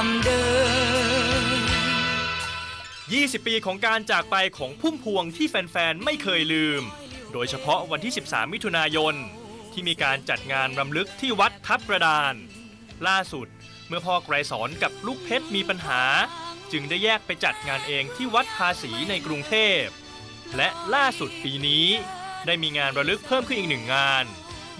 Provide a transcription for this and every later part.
คนร่วมเดิน20 ปีของการจากไปของพุ่มพวงที่แฟนๆ ไม่เคยลืม โดยเฉพาะวันที่ 13 มิถุนายน ที่มีการจัดงานรำลึกที่วัดทับกระดาน ล่าสุด เมื่อพ่อไกรสอนกับลูกเพชรมีปัญหา จึงได้แยกไปจัดงานเองที่วัดภาษีในกรุงเทพ และล่าสุดปีนี้ ได้มีงานระลึกเพิ่มขึ้นอีกหนึ่งงาน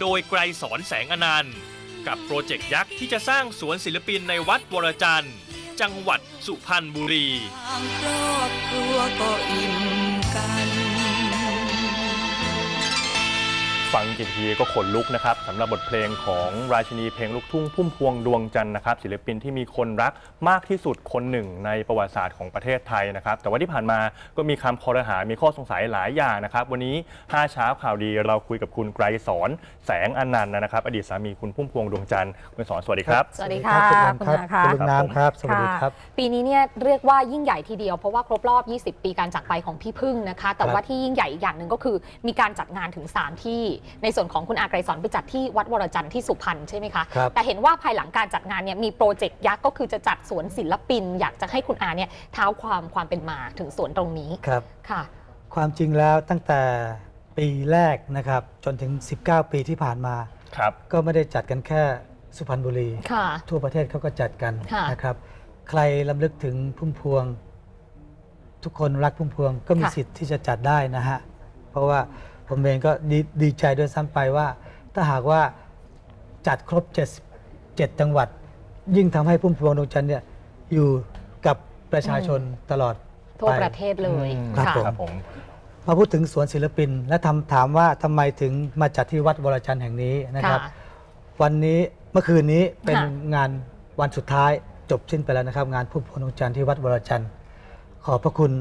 โดยไกรสอนแสงอนันต์ กับโปรเจกต์ยักษ์ที่จะสร้างสวนศิลปินในวัดวรจันทร์ จังหวัดสุพรรณบุรี ครอบครัวก็อิ่ม ฟังกี่ทีก็ขนลุกนะครับสำหรับบทเพลงของราชินีเพลงลูกทุ่งพุ่มพวงดวงจันทร์นะครับศิลปินที่มีคนรักมากที่สุดคนหนึ่งในประวัติศาสตร์ของประเทศไทยนะครับแต่ว่าที่ผ่านมาก็มีคำคอรหา มีข้อสงสัยหลายอย่างนะครับ วันนี้5เช้าข่าวดีเราคุยกับคุณไกรสอนแสงอนันต์นะครับ อดีตสามีคุณพุ่มพวงดวงจันทร์คุณสอนสวัสดีครับ สวัสดีค่ะคุณคุณครับนาค่ะคุณลุงน้ำครับ สวัสดีครับ ปีนี้เนี่ยเรียกว่ายิ่งใหญ่ทีเดียวเพราะว่าครบรอบ 20 ปีการจากไปของพี่พึ่งนะคะ แต่ครับว่าที่ยิ่งใหญ่อีกอย่างหนึ่งก็คือมีการจัดงานถึง 3 ที่ในส่วนของคุณอาไกรสอนไปจัดที่วัดวรจันทร์ที่สุพรรณใช่ไหมคะ ครับ แต่เห็นว่าภายหลังการจัดงานเนี่ยมีโปรเจกต์ยักษ์ก็คือจะจัดสวนศิลปิน อยากจะให้คุณอาเนี่ยเท้าความความเป็นมาถึงสวนตรงนี้ครับ ค่ะ ความจริงแล้วตั้งแต่ปีแรกนะครับ จนถึง 19 ปีที่ผ่านมา ครับ ก็ไม่ได้จัดกันแค่สุพรรณบุรี ค่ะ ทั่วประเทศเขาก็จัดกันค่ะ นะครับ ใครลำลึกถึงพุ่มพวง ทุกคนรักพุ่มพวงก็มีค่ะ สิทธิ์ที่จะจัดได้นะฮะ เพราะว่า ผมเองก็ดีดีใจด้วยซ้ำไปว่า ถ้าหากว่าจัดครบ 77 จังหวัด ยิ่งทำให้พุ่มพวงดวงจันทร์เนี่ยอยู่กับประชาชนตลอดทั่วไปประเทศเลยครับค่ะ ผม ครับผม มาพูดถึงสวนศิลปิน และทำถามว่าทำไมถึงมาจัดที่วัดวรจันทร์แห่งนี้นะครับค่ะวันนี้เมื่อคืนนี้เป็นค่ะ งานวันสุดท้ายจบสิ้นไปแล้วนะครับ งานพุ่มพวงดวงจันทร์ที่วัดวรจันทร์ขอบพระคุณ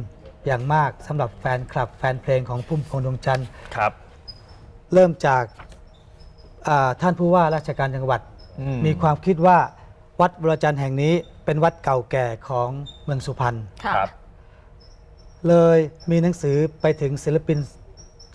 อย่างมากสำหรับแฟนคลับแฟนเพลงของพุ่มพวงดวงจันทร์ ครับ เริ่มจากอ่าท่านผู้ว่าราชการจังหวัด อืม มีความคิดว่าวัดวรจันทร์แห่งนี้เป็นวัดเก่าแก่ของเมืองสุพรรณ ค่ะ ครับ เลยมีหนังสือไปถึงศิลปิน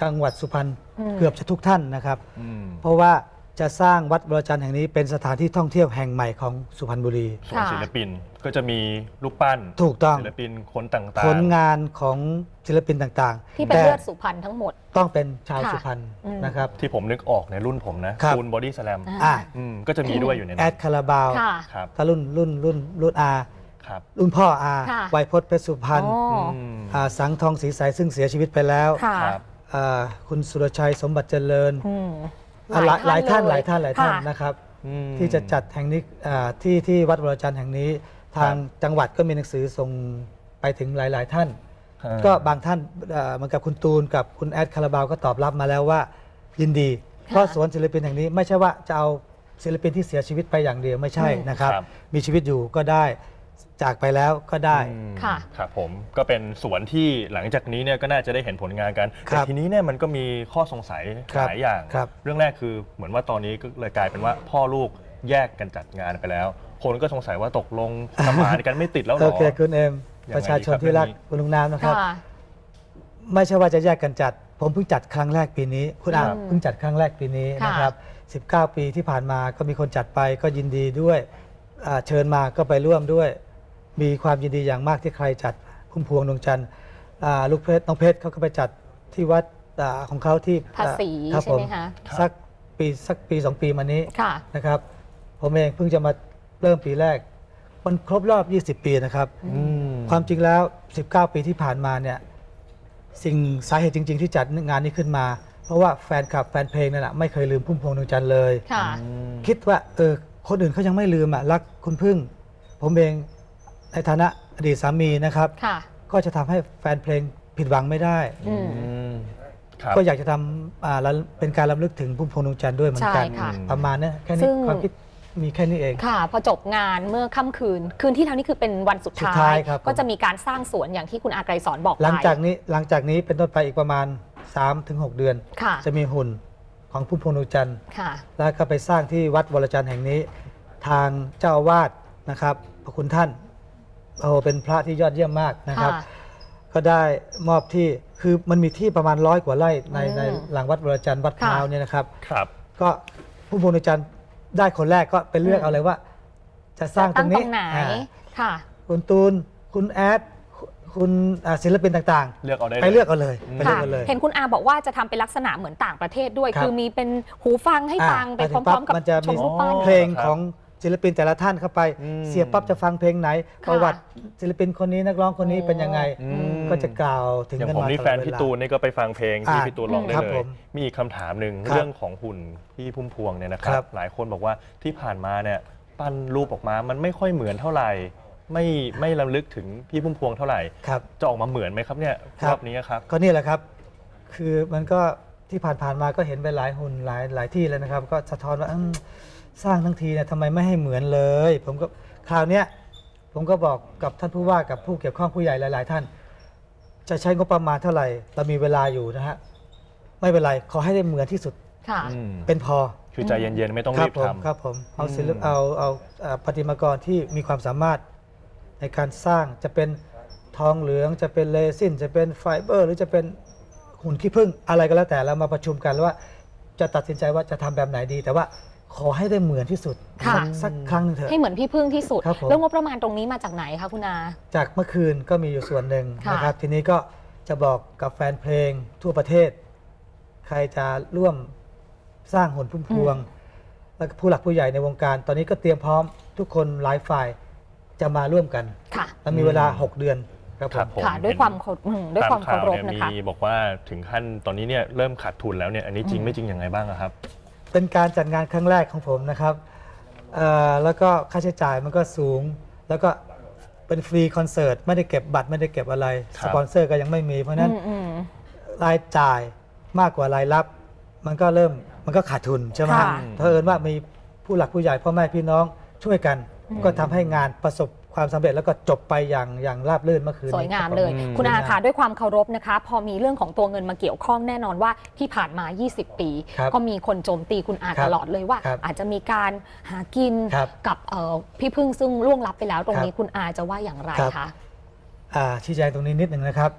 จังหวัดสุพรรณอืม เกือบจะทุกท่านนะครับ อืม เพราะว่า จะสร้างวัดบรจันทร์แห่งนี้เป็นสถานที่ท่องเที่ยวแห่งใหม่ของสุพรรณบุรี ส่วนค่ะศิลปินก็จะมีลูกปั้นถูกต้อง ศิลปินคนต่างๆ ผลงานของศิลปินต่างที่เป็นแต่เลือดสุพรรณทั้งหมด ต้องเป็นชาวค่ะสุพรรณอืม นะครับ ที่ผมนึกออกในรุ่นผมนะครับ คูนบอดี้สแลมอ่าอะก็จะมีด้วยอยู่ในแอนั้ดนคาราบาวค่ะ ครับถ้ารุ่นรุ่นรุ่นรุ่นอาครับรุ่นพ่ออาค่ะ ไวยพจน์เพชรสุพรรณอ๋ออืมอ่าสังทองศรีใสซึ่งเสียชีวิตไปแล้วค่ะครับอ่าคุณสุรชัยสมบัติเจริญ อืมอ่า หลายหลายท่านหเลลายท่านหลายท่านค่ะนะครับอืมที่จะจัดแห่งนี้อ่าที่ที่วัดวรจันทร์แห่งนี้ ทางจังหวัดก็มีหนังสือส่งไปถึงหลาย ๆ ท่านอ่าก็บางท่านเอ่อเหมือนกับคุณตูนกับคุณแอดคาราบาวก็ตอบรับมาแล้วว่ายินดี เพราะสวนศิลปินแห่งนี้ไม่ใช่ว่าจะเอาศิลปินที่เสียชีวิตไปอย่างเดียวไม่ใช่นะครับครับมีชีวิตอยู่ก็ได้ จากไปแล้วก็ได้ อืมค่ะ ครับผมก็เป็นสวนที่หลังจากนี้เนี่ยก็น่าจะได้เห็นผลงานกันครัแต่บทีนี้เนี่ยมันก็มีข้อสงสัยครับหลายอย่าง ครับ เรื่องแรกคือเหมือนว่าตอนนี้ก็เลยกลายเป็นว่าพ่อลูกแยกกันจัดงานไปแล้ว คนก็สงสัยว่าตกลงสมานกันไม่ติดแล้วเหรโออ เคคุณเอ็มยังไงประชาชนดีครับที่รักเรื่องนี้ คุณลุงน้ำนะครับ ค่ะ ไม่ใช่ว่าจะแยกกันจัด ผมเพิ่งจัดครั้งแรกปีนี้ คุณอาครับเพิ่งจัดครั้งแรกปีนี้ค่ะ นะครับ 19 ปีที่ผ่านมาก็มีคนจัดไปก็ยินดีด้วยอ่าเชิญมาก็ไปร่วมด้วย มีความยินดีอย่างมากที่ใครจัดพุ่มพวงดวงจันทร์อ่าลูกเพชรน้องเพชรเขาก็ไปจัดที่วัดอ่าของเขาที่ภาษีครับใช่ไหมผคะสักปีสักปีสองปีมานี้ค่ะ นะครับ ผมเองเพิ่งจะมาเริ่มปีแรก มันครบรอบ 20 ปีนะครับ อืมความจริงแล้ว 19 ปีที่ผ่านมาเนี่ยสิ่งสาเหตุจริง ๆ ที่จัดงานนี้ขึ้นมา เพราะว่าแฟนคลับแฟนเพลงนั่นแหละไม่เคยลืมพุ่มพวงดวงจันทร์เลย ค่ะคิดว่าเออคนอื่นเขายังไม่ลืมอะรักคุณพึ่ง ผมเอง ในฐานะอดีตสามีนะครับ ค่ะ ก็จะทำให้แฟนเพลงผิดหวังไม่ได้ อืม อืมครับก็อยากจะทำอ่าแล้วเป็นการรำลึกถึงพุ่มพวงดวงจันทร์ด้วยเหมือนกัน ใช่ค่ะประมาณเนี้ยแค่ซึ่นี้งความคิดมีแค่นี้เอง ค่ะ พอจบงานเมื่อค่ำคืน คืนที่แล้วนี่คือเป็นวันสุดสุดท้าท้าย ยครับ ก็จะมีการสร้างสวนอย่างที่คุณอาไกรสอนบอกไปหลังจากนี้หลังจากนี้เป็นต้นไปอีกประมาณ 3-6 เดือน ค่ะ จะมีหุ่นของพุ่มพวงดวงจันทร์ ค่ะ แล้วก็ไปสร้างที่วัดวรจันทร์แห่งนี้ ทางเจ้าอาวาสนะครับพระคุณท่าน โอ้โหเป็นพระที่ยอดเยี่ยมมากนะครับ ค่ะ ก็ได้มอบที่คือมันมีที่ประมาณร้อยกว่าไร่ในอืมในหลังวัดวรจันทร์วัดค่ะพร้าวเนี่ยนะครับ ครับก็ผู้พวงดวงจันทร์ได้คนแรกก็ไปเลือกอืม เอาเลยว่า จะสร้างตรงนี้ตั้งตรงไหนอ่าค่ะ คุณตูนคุณแอดคุณอ่าศิลปินต่างเลือกเอาได้ๆ ไปเลือกเอาเลยไปเลือกค่ะเอาเลย เห็นคุณอาบอกว่าจะทำเป็นลักษณะเหมือนต่างประเทศด้วย ครับคือมีเป็นหูฟังให้อ่าฟังไปไปถึพงปั๊ร้อบมๆกับมันจะชมี มรูปปั้น เพลงครับของ ศิลปินแต่ละท่านเข้าไป อืม เสียบปั๊บจะฟังเพลงไหน ค่ะ ประวัติศิลปินคนนี้นักร้องคนนี้อ๋อเป็นยังไงอืมก็จะกล่าวถึงอย่างกันผมมานี่ตแฟลอดนเวพี่ลาตูนนี่ก็ไปฟังเพลงที่อ่าพี่ตูนร้องได้ครับเลผย มมีอีกคำถามหนึ่งครับเรื่องของหุ่นพี่พุ่มพวงเนี่ยนะครัครับ บ หลายคนบอกว่าที่ผ่านมาเนี่ยปั้นรูปออกมามันไม่ค่อยเหมือนเท่าไหร่ ไม่ไม่ลำลึกถึงพี่พุ่มพวงเท่าไหร่ ครับ จะออกมาเหมือนไหมครับเนี่ยครับรอบนี้ครับ ก็นี่แหละครับ คือมันก็ที่ผ่านๆมาก็เห็นไปหลายหุ่นหลายหลายที่แล้วนะครับ ก็สะท้อนว่าอืม สร้างทั้งทีเนี่ยทำไมไม่ให้เหมือนเลย ผมก็คราวเนี้ยผมก็บอกกับท่านผู้ว่ากับผู้เกี่ยวข้องผู้ใหญ่หลาย ๆ ท่าน จะใช้งบประมาณเท่าไหร่เรามีเวลาอยู่นะฮะไม่เป็นไรขอให้ได้เหมือนที่สุดค่ะ อืมเป็นพอ คือใจเย็นๆ ไม่ต้องครัรีบผมทำ ครับผมเอาศิลปอืม เอาเอาเอ่อประติมากรที่มีความสามารถในการสร้างจะเป็นทองเหลืองจะเป็นเลซินจะเป็นไฟเบอร์ หรือจะเป็นหุ่นขี้ผึ้งอะไรก็แล้วแต่เรามาประชุมกันแล้วว่าจะตัดสินใจว่าจะทำแบบไหนดี แต่ว่า ขอให้ได้เหมือนที่สุดค่ะ สักสักครั้งหนึงเถอะ ให้เหมือนพี่พึ่งที่สุด ครับผม แล้วงบประมาณตรงนี้มาจากไหนคะคุณอา จากเมื่อคืนก็มีอยู่ส่วนหนึ่งค่ะ นะครับ ทีนี้ก็จะบอกกับแฟนเพลงทั่วประเทศ ใครจะร่วมสร้างหุ่นพุ่มพวง แล้วก็ผู้หลักผู้ใหญ่ในวงการ ตอนนี้ก็เตรียมพร้อมทุกคนหลายฝ่ายจะมาร่วมกัน ค่ะเรามีเวลา 6 เดือนครับผครับมผม ค่ะ ด้วยความเคารพอืมด้วยความตเคารพข่นะคะ มีบอกว่าถึงขั้นตอนนี้เนี่ยเริ่มขาดทุนแล้วเนี่ยอันนี้จริงไม่จริงยังไงบ้างอะครับ เป็นการจัดงานครั้งแรกของผมนะครับเอ่อแล้วก็ค่าใช้จ่ายมันก็สูง แล้วก็เป็นฟรีคอนเสิร์ตไม่ได้เก็บบัตรไม่ได้เก็บอะไร คสรับ ปอนเซอร์ก็ยังไม่มี เพราะฉะนั้น อืมอืมรายจ่ายมากกว่ารายรับ มันก็เริ่มมันก็ขาดทุนใช่ไหมค่ะ เพราะเอิญว่ามีผู้หลักผู้ใหญ่พ่อแม่พี่น้องช่วยกัน ก็ทำให้งานประสบ ความสำเร็จแล้วก็จบไปอย่างอย่างราบรื่นเมื่อคืนสนี้วยงามครับผเลยอืมคุณอาสวยงามค่ะด้วยความเคารพนะคะ พอมีเรื่องของตัวเงินมาเกี่ยวข้องแน่นอนว่าที่ผ่านมา 20 ปี ครับก็มีคนโจมตีคุณอาครับตลอดเลยว่า ครับอาจจะมีการหากินครับกับเอ่อพี่พึ่งซึ่งล่วงลับไปแล้วตรงนี้ครับคุณอาจะว่าอย่างไรครับ คะ อ่าชี้แจงตรงนี้นิดหนึ่งนะครับ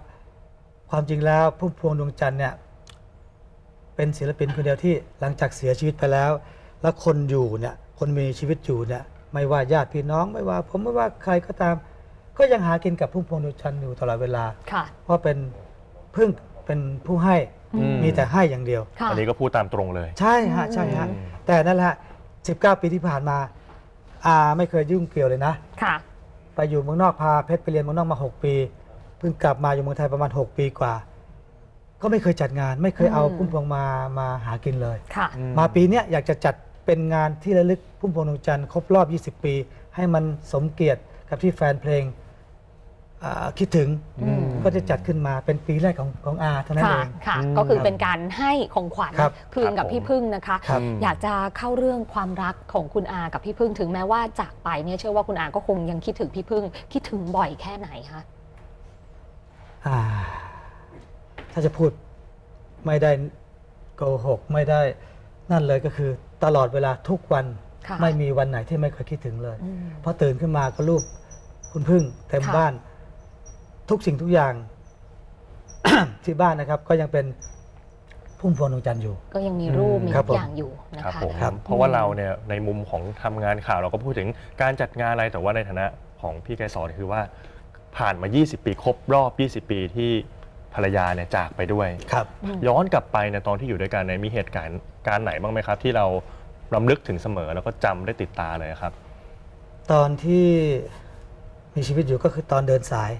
ความจริงแล้วพุ่มพวงดวงจันทร์เนี่ยเป็นศิลปินคนเดียวที่หลังจากเสียชีวิตไปแล้ว แล้วคนอยู่เนี่ยคนมีชีวิตอยู่เนี่ย ไม่ว่าญาติพี่น้อง ไม่ว่า ผมไม่ว่าใครก็ตาม ก็ยังหากินกับพุ่มพวงดวงจันทร์อยู่ตลอดเวลา ค่ะ เพราะเป็นพึ่งเป็นผู้ให้อืม มีแต่ให้อย่างเดียว ค่ะ อันนี้ก็พูดตามตรงเลย ใช่ฮะใช่ฮะอืม แต่นั่นแหละฮะ19 ปีที่ผ่านมาอาไม่เคยยุ่งเกี่ยวเลยนะ ค่ะ ไปอยู่เมืองนอกพาเพชรไปเรียนเมืองนอกมา 6 ปี เพิ่งกลับมาอยู่เมืองไทยประมาณ 6 ปีกว่า ก็ไม่เคยจัดงาน ไม่เคยเอาอืม พุ่มพวงมามาหากินเลย ค่ะอืมาปีเนี้ยอยากจะจัด เป็นงานที่ระลึกพุ่มพวงดวงจันทร์ครบรอบ 20 ปี ให้มันสมเกียรติกับที่แฟนเพลงอ่าคิดถึงอืมก็จะจัดขึ้นมาเป็นปีแรกของของอาเท่านั้นค่ะเอง ค่ะอืมก็คือเป็นการให้ของขวัญครับคืนกับครับผม พี่พึ่งนะคะ ครับ อยากจะเข้าเรื่องความรักของคุณอากับพี่พึ่งถึงแม้ว่าจากไปเนี่ยเชื่อว่าคุณอาก็คงยังคิดถึงพี่พึ่ง คิดถึงบ่อยแค่ไหนคะ อ่าถ้าจะพูดไม่ได้โกหก ไม่ได้ นั่นเลยก็คือตลอดเวลาทุกวันค่ะไม่มีวันไหนที่ไม่เคยคิดถึงเลยอืม พอตื่นขึ้นมาก็รูปคุณพึ่งเต็มค่ะ บ้าน ทุกสิ่งทุกอย่าง ที่บ้านนะครับ ก็ยังเป็นพุ่มพวงดวงจันทร์อยู่ ก็ยังมีรูปมีครัทุบกผม อย่างอยู่นะครับคะผมครับ เพราะว่าเราเนี่ยในมุมของทำงานข่าวเราก็พูดถึงการจัดงานอะไรแต่ว่าในฐานะของพี่ไกรสอนคือว่าผ่านมา 20 ปีครบรอบ 20 ปีที่ ภรรยาเนี่ยจากไปด้วย ครับ ย้อนกลับไปในยตอนที่อยู่ด้วยกันเนี่ยมีเหตุการณ์การไหนบ้างไหมครับ ที่เรารำลึกถึงเสมอแล้วก็จำได้ติดตาเลยครับ ตอนที่มีชีวิตอยู่ก็คือตอนเดินสาย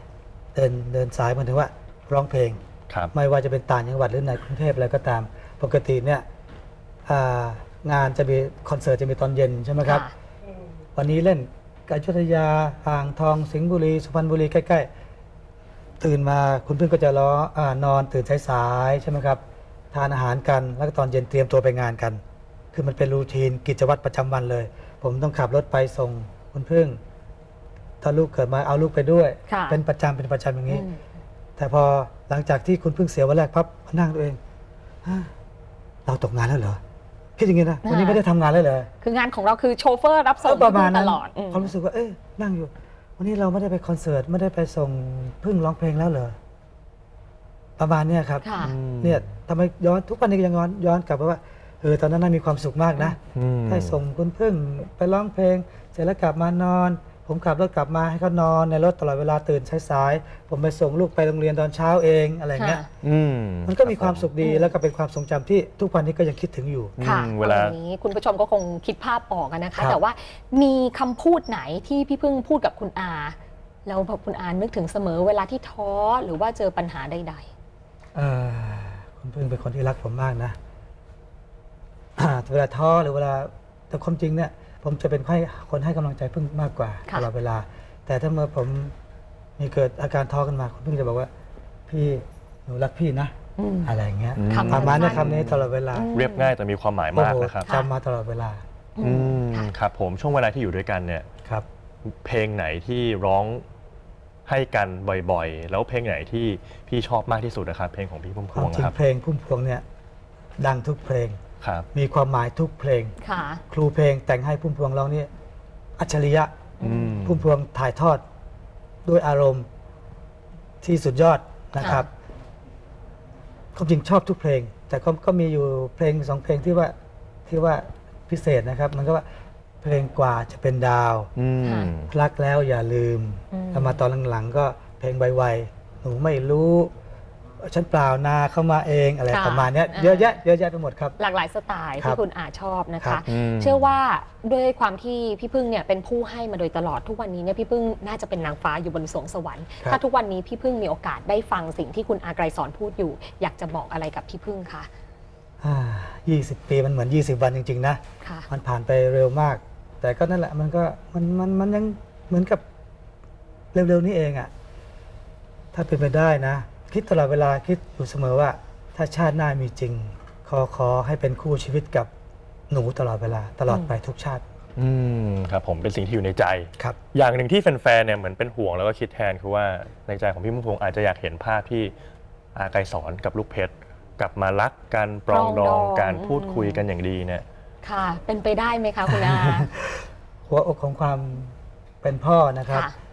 เดินเดินสายหมายถึงว่าร้องเพลง ครับ ไม่ว่าจะเป็นต่างจังหวัดหรือในกรุงเทพอะไรก็ตาม ปกติเนี่ยอ่างานจะมีคอนเสิร์ตจะมีตอนเย็นใช่ไหมครับค่ะวันนี้เล่นกาญจนยาอ่างทองสิงห์บุรี สุพรรณบุรีใกล้ๆ ตื่นมาคุณพึ่งก็จะล้ออานอนตื่นสายๆใช่ไหมครับทานอาหารกันแล้วก็ตอนเย็นเตรียมตัวไปงานกัน คือมันเป็นรูทีนกิจวัตรประจำวันเลย ผมต้องขับรถไปส่งคุณพึ่งถ้าลูกเกิดมาเอาลูกไปด้วยค่ะเป็นประจำเป็นประจำอย่างนี้อืมแต่พอหลังจากที่คุณเพิ่งเสียวันแรกพับมานั่งตัวเองฮะเราตกงานแล้วเหรอคิดอย่างนี้นะวันนี้อ่าไม่ได้ทำงานแล้วเลยคืองานของเราคือโชเฟอร์รับส่งประมาณตนั้นลอดอืมความรู้สึกว่าเอ้ยนั่งอยู่ วันนี้เราไม่ได้ไปคอนเสิร์ตไม่ได้ไปส่งพึ่งร้องเพลงแล้วเหรอประมาณเนี้ยครับ ค่ะเนี่ยทำไมย้อนทุกวันนี้ก็ยังย้อนย้อนกลับไปว่าเฮ้ยอตอนนั้นน่ามีความสุขมากนะ อืม ได้ส่งคุณพึ่งไปร้องเพลง เสร็จแล้วกลับมานอน ผมขับรถกลับมาให้เขานอนในรถตลอดเวลาตื่นสายๆผมไปส่งลูกไปโรงเรียนตอนเช้าเองอะไรเงี้ยค่ะอืมมันก็มีความสุขดีแล้วก็เป็นความทรงจำที่ทุกวันนี้ก็ยังคิดถึงอยู่ ค่ะอืมเวลาตรงนี้คุณผู้ชมก็คงคิดภาพออกอะนะคะครับแต่ว่ามีคำพูดไหนที่พี่พึ่งพูดกับคุณอาแล้วแบบคุณอานึกถึงเสมอเวลาที่ท้อหรือว่าเจอปัญหาใด เอ่อคุณพึ่งเป็นคนที่รักผมมากนะ เวลาท้อหรือเวลาแต่ความจริงเนี่ย ผมจะเป็นให้คนให้กำลังใจพึ่งมากกว่าค่ะตลอดเวลา แต่ถ้าเมื่อผมมีเกิดอาการท้อขึ้นมาคุณพึ่งจะบอกว่า พี่หนูรักพี่นะๆอืมอะไรอย่างเงี้ยอืมคำประมาณนี้สั้นๆคำนี้ตลอดเวลาอืมเรียบง่ายแต่มีความหมายมากโอ้โหนะครับจำมาตลอดเวลาอืมค่ะครับ ผมช่วงเวลาที่อยู่ด้วยกันเนี่ยครับ เพลงไหนที่ร้องให้กันบ่อยๆ แล้วเพลงไหนที่พี่ชอบมากที่สุดนะครับ เพลงของพี่พุ่มพควาวมงจริคงรับเพลงพุ่มพวงเนี่ยดังทุกเพลง ครับ มีความหมายทุกเพลง ค่ะ ครูเพลงแต่งให้พุ่มพวงร้องเนี่ยอัจฉริยะอืม พุ่มพวงถ่ายทอดด้วยอารมณ์ที่สุดยอดนะครับความจริงชอบทุกเพลง แต่ก็ก็มีอยู่เพลงสองเพลงที่ว่าที่ว่าพิเศษนะครับ มันก็ว่าเพลงกว่าจะเป็นดาว อืมค่ะรักแล้วอย่าลืมอืม แล้วมาตอนหลังๆก็เพลงไวๆหนูไม่รู้ ฉันเปล่านาเข้ามาเองอะไรค่ะประมาณเนี้ยอ่า เยอะแยะเยอะแยะไปหมดครับ หลากหลายสไตล์ครัที่บคุณอาชอบนะครัคะ บ อืม เชื่อว่าด้วยความที่พี่พึ่งเนี่ยเป็นผู้ให้มาโดยตลอดทุกวันนี้เนี่ยพี่พึ่งน่าจะเป็นนางฟ้าอยู่บนสวงสวรรค์ครับ ถ้าทุกวันนี้พี่พึ่งมีโอกาสได้ฟังสิ่งที่คุณอาไกรสอนพูดอยู่ อยากจะบอกอะไรกับพี่พึ่งคะอ่า20 ปีมันเหมือน 20 วันจริง ๆ นะ ค่ะ มันผ่านไปเร็วมาก แต่ก็นั่นแหละมันก็มันมันมันยังเหมือนกับเร็วๆนี้เองอะ่ะ ถ้าเป็นไปได้นะ คิดตลอดเวลาคิดอยู่เสมอว่า ถ้าชาติหน้ามีจริง ขอขอให้เป็นคู่ชีวิตกับหนูตลอดเวลาตลอดไปทุกชาติ อืมครับผมเป็นสิ่งที่อยู่ในใจ ครับ อย่างหนึ่งที่แฟนๆเนี่ยเหมือนเป็นห่วงแล้วก็คิดแทนคือว่าในใจของพี่พุ่มพวงอาจจะอยากเห็นภาพที่อาไกรสอนกับลูกเพชรกลับมารักกันปรองดปรองดอองงการพูดคุยอืมกันอย่างดีเนี่ย ค่ะ เป็นไปได้ไหมคะคุณอา หัวอกของความเป็นพ่อนะครับ ค่ะ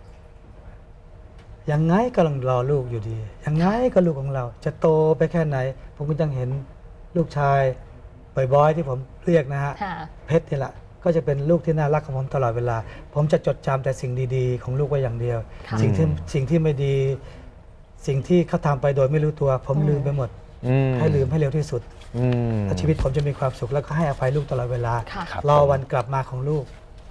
ยังไงก็ลังรอลูกอยู่ดียังไงก็ลูกของเรา จะโตไปแค่ไหน ผมก็ยังเห็นลูกชายบ่อยๆที่ผมเรียกนะฮะค่ะเพชรนี่แหละก็จะเป็นลูกที่น่ารักของผมตลอดเวลา ผมจะจดจำแต่สิ่งดีๆ ของลูกไว้อย่างเดียว ค่ะ สิ่งที่อืมสิ่งที่ไม่ดี สิ่งที่เขาทำไปโดยไม่รู้ตัวผมอืมลืมไปหมด อืมให้ลืมให้เร็วที่สุด อืม แล้วชีวิตผมจะมีความสุขแล้วก็ให้อภัยลูกตลอดเวลา ค่ะ ครับ รอวันกลับมาของลูก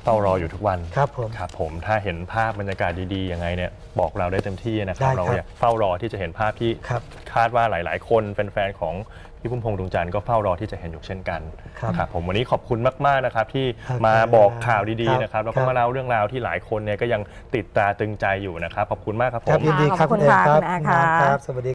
เฝ้ารออยู่ทุกวันครับผม ครับผมถ้าเห็นภาพบรรยากาศดีๆยังไงเนี่ยบอกเราได้เต็มที่นะครับ ได้ครับเราอยากเฝ้ารอที่จะเห็นภาพที่ครับคาดว่าหลาย ๆ คนแฟนๆของพี่พุ่มพวงดวงจันทร์ก็เฝ้ารอที่จะเห็นอยู่เช่นกันครับครับผมวันนี้ขอบคุณมากๆนะครับที่ครับมาบอกข่าวดีครับๆนะครับแล้วครัก็บมาเล่าเรื่องราวที่หลายคนเนี่ยก็ยังติดตาตึงใจอยู่นะครับขอบคุณมากครับผครับมยินดีครับขอบคุณณเอกค่ะรับคุณอาณน้ำค่ะครับสวัสดี